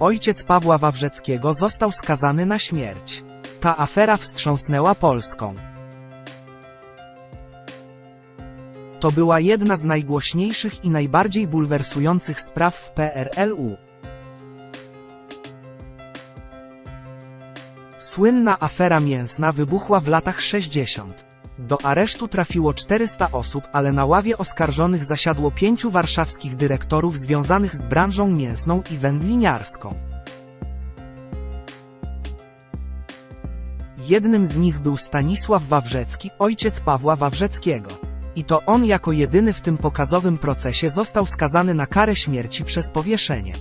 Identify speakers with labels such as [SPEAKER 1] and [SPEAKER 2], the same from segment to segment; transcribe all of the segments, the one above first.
[SPEAKER 1] Ojciec Pawła Wawrzeckiego został skazany na śmierć. Ta afera wstrząsnęła Polską. To była jedna z najgłośniejszych i najbardziej bulwersujących spraw w PRL-u. Słynna afera mięsna wybuchła w latach 60. Do aresztu trafiło 400 osób, ale na ławie oskarżonych zasiadło pięciu warszawskich dyrektorów związanych z branżą mięsną i wędliniarską. Jednym z nich był Stanisław Wawrzecki, ojciec Pawła Wawrzeckiego. I to on jako jedyny w tym pokazowym procesie został skazany na karę śmierci przez powieszenie.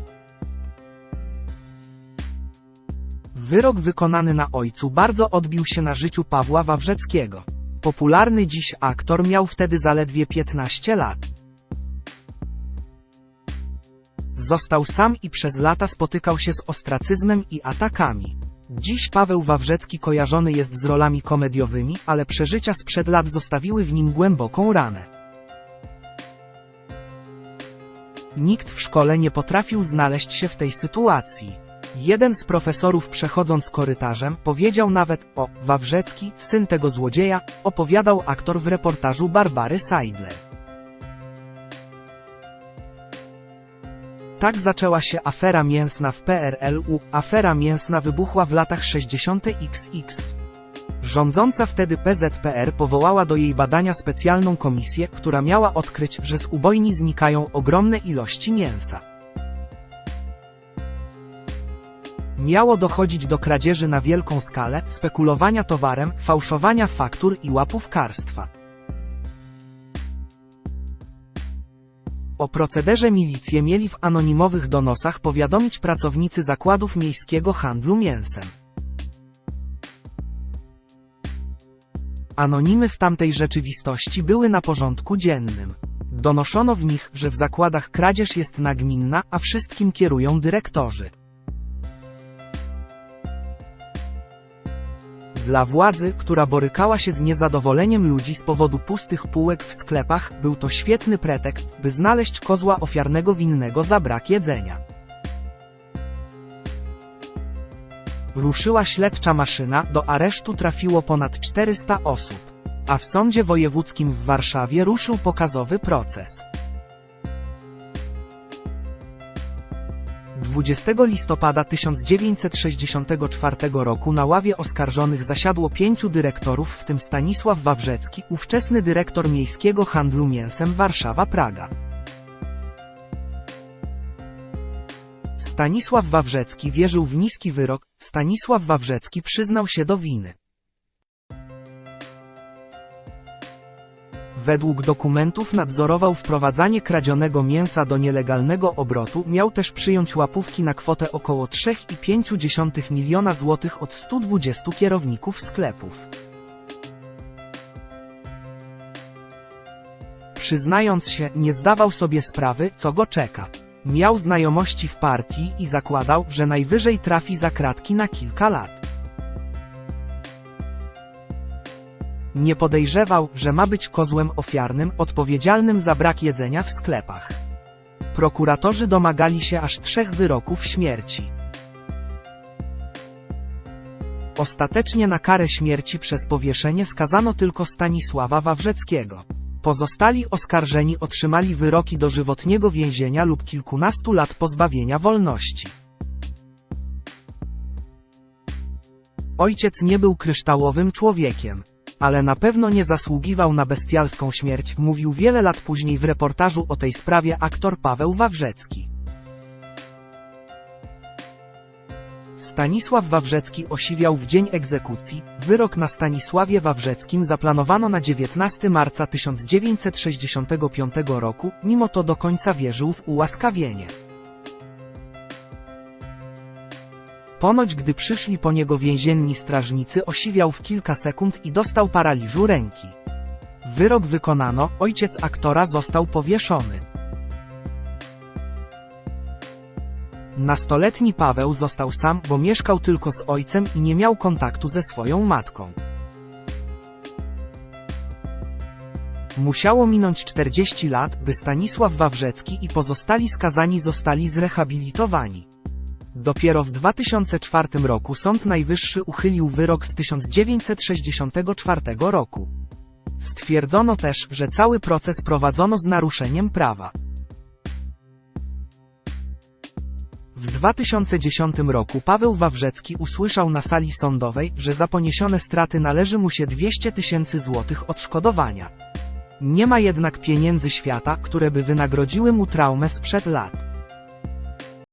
[SPEAKER 1] Wyrok wykonany na ojcu bardzo odbił się na życiu Pawła Wawrzeckiego. Popularny dziś aktor miał wtedy zaledwie 15 lat. Został sam i przez lata spotykał się z ostracyzmem i atakami. Dziś Paweł Wawrzecki kojarzony jest z rolami komediowymi, ale przeżycia sprzed lat zostawiły w nim głęboką ranę. Nikt w szkole nie potrafił znaleźć się w tej sytuacji. Jeden z profesorów przechodząc korytarzem powiedział nawet o Wawrzecki, syn tego złodzieja, opowiadał aktor w reportażu Barbary Seidler. Tak zaczęła się afera mięsna w PRL-u. Afera mięsna wybuchła w latach 60. XX. Rządząca wtedy PZPR powołała do jej badania specjalną komisję, która miała odkryć, że z ubojni znikają ogromne ilości mięsa. Miało dochodzić do kradzieży na wielką skalę, spekulowania towarem, fałszowania faktur i łapówkarstwa. O procederze milicję mieli w anonimowych donosach powiadomić pracownicy zakładów miejskiego handlu mięsem. Anonimy w tamtej rzeczywistości były na porządku dziennym. Donoszono w nich, że w zakładach kradzież jest nagminna, a wszystkim kierują dyrektorzy. Dla władzy, która borykała się z niezadowoleniem ludzi z powodu pustych półek w sklepach, był to świetny pretekst, by znaleźć kozła ofiarnego winnego za brak jedzenia. Ruszyła śledcza maszyna, do aresztu trafiło ponad 400 osób. A w sądzie wojewódzkim w Warszawie ruszył pokazowy proces. 20 listopada 1964 roku na ławie oskarżonych zasiadło pięciu dyrektorów, w tym Stanisław Wawrzecki, ówczesny dyrektor miejskiego handlu mięsem Warszawa-Praga. Stanisław Wawrzecki wierzył w niski wyrok, Stanisław Wawrzecki przyznał się do winy. Według dokumentów nadzorował wprowadzanie kradzionego mięsa do nielegalnego obrotu, miał też przyjąć łapówki na kwotę około 3,5 miliona złotych od 120 kierowników sklepów. Przyznając się, nie zdawał sobie sprawy, co go czeka. Miał znajomości w partii i zakładał, że najwyżej trafi za kratki na kilka lat. Nie podejrzewał, że ma być kozłem ofiarnym, odpowiedzialnym za brak jedzenia w sklepach. Prokuratorzy domagali się aż trzech wyroków śmierci. Ostatecznie na karę śmierci przez powieszenie skazano tylko Stanisława Wawrzeckiego. Pozostali oskarżeni otrzymali wyroki dożywotniego więzienia lub kilkunastu lat pozbawienia wolności. Ojciec nie był kryształowym człowiekiem ale na pewno nie zasługiwał na bestialską śmierć, mówił wiele lat później w reportażu o tej sprawie aktor Paweł Wawrzecki. Stanisław Wawrzecki osiwiał w dzień egzekucji, wyrok na Stanisławie Wawrzeckim zaplanowano na 19 marca 1965 roku, mimo to do końca wierzył w ułaskawienie. Ponoć gdy przyszli po niego więzienni strażnicy osiwiał w kilka sekund i dostał paraliżu ręki. Wyrok wykonano, ojciec aktora został powieszony. Nastoletni Paweł został sam, bo mieszkał tylko z ojcem i nie miał kontaktu ze swoją matką. Musiało minąć 40 lat, by Stanisław Wawrzecki i pozostali skazani zostali zrehabilitowani. Dopiero w 2004 roku Sąd Najwyższy uchylił wyrok z 1964 roku. Stwierdzono też, że cały proces prowadzono z naruszeniem prawa. W 2010 roku Paweł Wawrzecki usłyszał na sali sądowej, że za poniesione straty należy mu się 200 tysięcy złotych odszkodowania. Nie ma jednak pieniędzy świata, które by wynagrodziły mu traumę sprzed lat.